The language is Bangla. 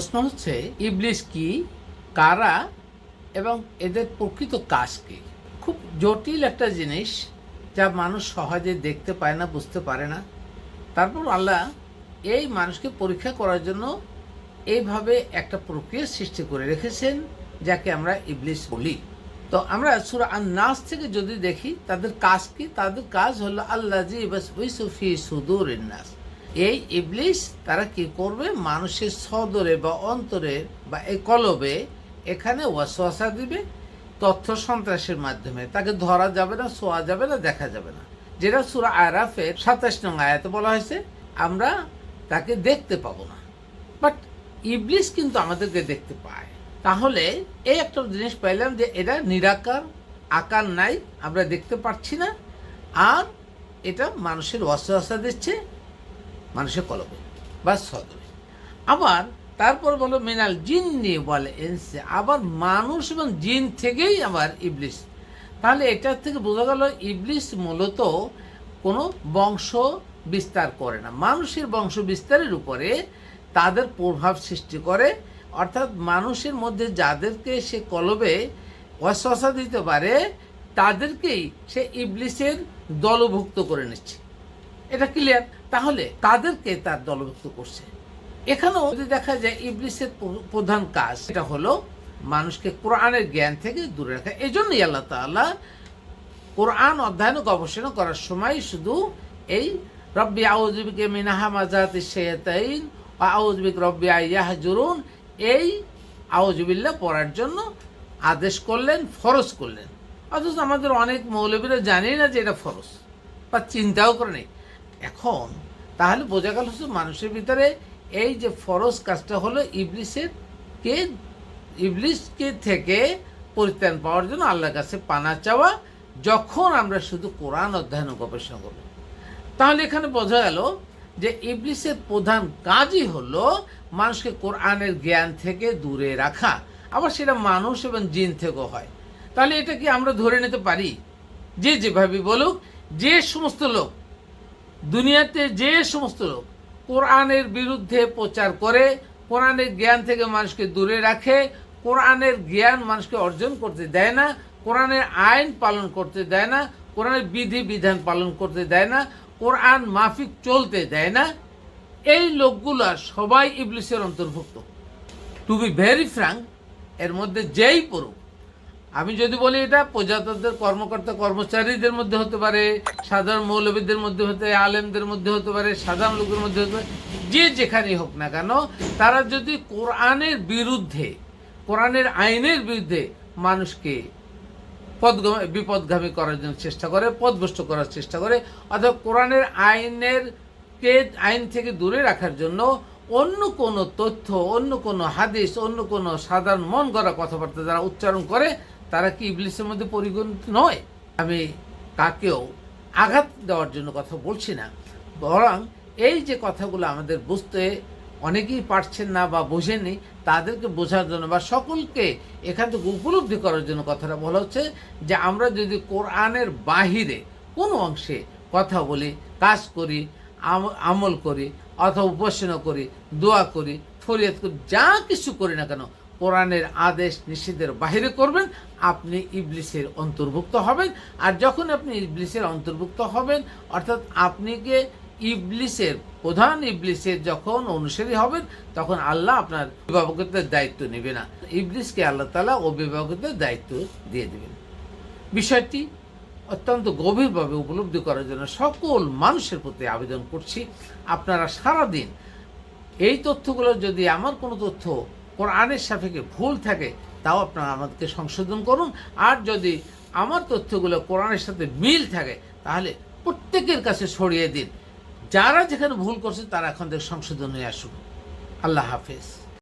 প্রশ্ন হচ্ছে ইবলিশ কি, কারা, এবং এদের প্রকৃত কাজ কি? খুব জটিল একটা জিনিস যা মানুষ সহজে দেখতে পায় না, বুঝতে পারে না। তারপর আল্লাহ এই মানুষকে পরীক্ষা করার জন্য এইভাবে একটা প্রক্রিয়া সৃষ্টি করে রেখেছেন, যাকে আমরা ইবলিশ বলি। তো আমরা সুরা নাস থেকে যদি দেখি, তাদের কাজ কি? তাদের কাজ হলো আল্লাহ জি সুফি সুদুর নাস এই ইবলিশ তারা কি করবে? মানুষের সদরে বা অন্তরে বা এই কলবে এখানে ওয়াসওয়াসা দিবে তথ্য সন্ত্রাসের মাধ্যমে। তাকে ধরা যাবে না, শোয়া যাবে না, দেখা যাবে না। যেটা সুরা আরাফের সাতাশ নং আয়াতে বলা হয়েছে, আমরা তাকে দেখতে পাবো না। বাট ইবলিশ কিন্তু আমাদেরকে দেখতে পায়। তাহলে এই একটা জিনিস পাইলাম যে এটা নিরাকার, আকার নাই, আমরা দেখতে পাচ্ছি না। আর এটা মানুষের ওয়াসওয়াসা দিচ্ছে মানুষের কলবে বা সদরে আবার তারপর বলো মিনাল জিন্নি বলে এনসে, আবার মানুষ এবং জিন থেকেই আবার ইবলিশ তাহলে এটার থেকে বোঝা গেল ইবলিশ মূলত কোনো বংশ বিস্তার করে না। মানুষের বংশ বিস্তারের উপরে তাদের প্রভাব সৃষ্টি করে, অর্থাৎ মানুষের মধ্যে যাদেরকে সে কলবে অশ্বাসা দিতে পারে, তাদেরকেই সে ইবলিশের দলভুক্ত করে নিচ্ছে। এটা ক্লিয়ার তাহলে তাদেরকে তার দলভুক্ত করছে। এখানেও যদি দেখা যায় ইবলিসের প্রধান কাজ এটা হলো মানুষকে কোরআনের জ্ঞান থেকে দূরে রাখা। এই জন্যই আল্লাহ তাআলা কোরআন অধ্যয়ন গবেষণা করার সময় শুধু এই রব্বি আউজবিকে মিনাহা মাজাত শেতাইন আউজবিক রব্বি আইয়াহজুরুন এই আউজবিল্লা পড়ার জন্য আদেশ করলেন, ফরজ করলেন। অথচ আমাদের অনেক মৌলবীরা জানেই না যে এটা ফরজ, বা চিন্তাও করে নেই। এখন, তাহলে বোঝা গেল শুধু মানুষের ভিতরে এই যে ফরজ কাজটা হলো ইবলিসের কে, ইবলিসকে থেকে পরিত্রাণ পাওয়ার জন্য আল্লাহর কাছে পানা চাওয়া, যখন আমরা শুধু কোরআন অধ্যয়ন গবেষণা করব। তাহলে এখানে বোঝা গেল যে ইবলিসের প্রধান কাজই হলো মানুষকে কোরআনের জ্ঞান থেকে দূরে রাখা। আবার সেটা মানুষ এবং জিন থেকেও হয়। তাহলে এটা কি আমরা ধরে নিতে পারি? যে যেভাবে বলুক, যে সমস্ত লোক দুনিয়াতে যে সমস্ত লোক কোরআনের বিরুদ্ধে প্রচার করে, কোরআনের জ্ঞান থেকে মানুষকে দূরে রাখে, কোরআনের জ্ঞান মানুষকে অর্জন করতে দেয় না, কোরআনের আইন পালন করতে দেয় না, কোরআনের বিধি বিধান পালন করতে দেয় না, কোরআন মাফিক চলতে দেয় না। এই লোকগুলা সবাই ইবলিসের অন্তর্ভুক্ত। টু বি ভেরি ফ্রাঙ্ক এর মধ্যে যেই পড়ুক আমি যদি বলি এটা প্রজাতন্ত্রের কর্মকর্তা কর্মচারীদের মধ্যে হতে পারে, সাধারণ মৌলবীদের মধ্যে হতে পারে, আলেমদের মধ্যে হতে পারে, সাধারণ লোকের মধ্যে হতে পারে, যে যেখানেই হোক না কেন, তারা যদি কোরআনের বিরুদ্ধে, কোরআনের আইনের বিরুদ্ধে মানুষকে পদগামী, বিপদগামী করার জন্য চেষ্টা করে, পদভ্রষ্ট করার চেষ্টা করে, অথবা কোরআনের আইনের কে, আইন থেকে দূরে রাখার জন্য অন্য কোনো তথ্য, অন্য কোনো হাদিস, অন্য কোনো সাধারণ মন গড়া কথাবার্তা যারা উচ্চারণ করে তারা কি ইবলিসের মধ্যে পরিগণিত নয়? আমি কাকেও আঘাত দেওয়ার জন্য কথা বলছি না। বরং এই যে কথাগুলো আমাদের বুঝতে অনেকেই পারছেন না বা বোঝেনি তাদেরকে বোঝার জন্য বা সকলকে এখান থেকে উপলব্ধি করার জন্য কথাটা বলা হচ্ছে যে, আমরা যদি কোরআনের বাহিরে কোনো অংশে কথা বলি, কাজ করি, আম- আমল করি, অথবা উপাসনা করি, দোয়া করি, ফরিয়াদ করি, যা কিছু করি না কেন কোরআনের আদেশ নিষেধের বাইরে করবেন, আপনি ইবলিসের অন্তর্ভুক্ত হবেন। আর যখন আপনি ইবলিসের অন্তর্ভুক্ত হবেন, অর্থাৎ আপনি কে? ইবলিসের, প্রধান ইবলিসের যখন অনুসারী হবেন, তখন আল্লাহ আপনার অভিভাবকত্বের দায়িত্ব নেবে না। ইবলিসকে আল্লাহ তালা অভিভাবকত্বের দায়িত্ব দিয়ে দেবেন। বিষয়টি অত্যন্ত গভীরভাবে উপলব্ধি করার জন্য সকল মানুষের প্রতি আবেদন করছি। আপনারা সারাদিন এই তথ্যগুলো যদি আমার কোনো তথ্য কোরআনের সাপেক্ষে ভুল থাকে, তাও আপনারা আমাদেরকে সংশোধন করুন। আর যদি আমার তথ্যগুলো কোরআনের সাথে মিল থাকে, তাহলে প্রত্যেকের কাছে ছড়িয়ে দিন। যারা যেখানে ভুল করছে, তারা এখন থেকে সংশোধন হয়ে আসুন আল্লাহ হাফেজ।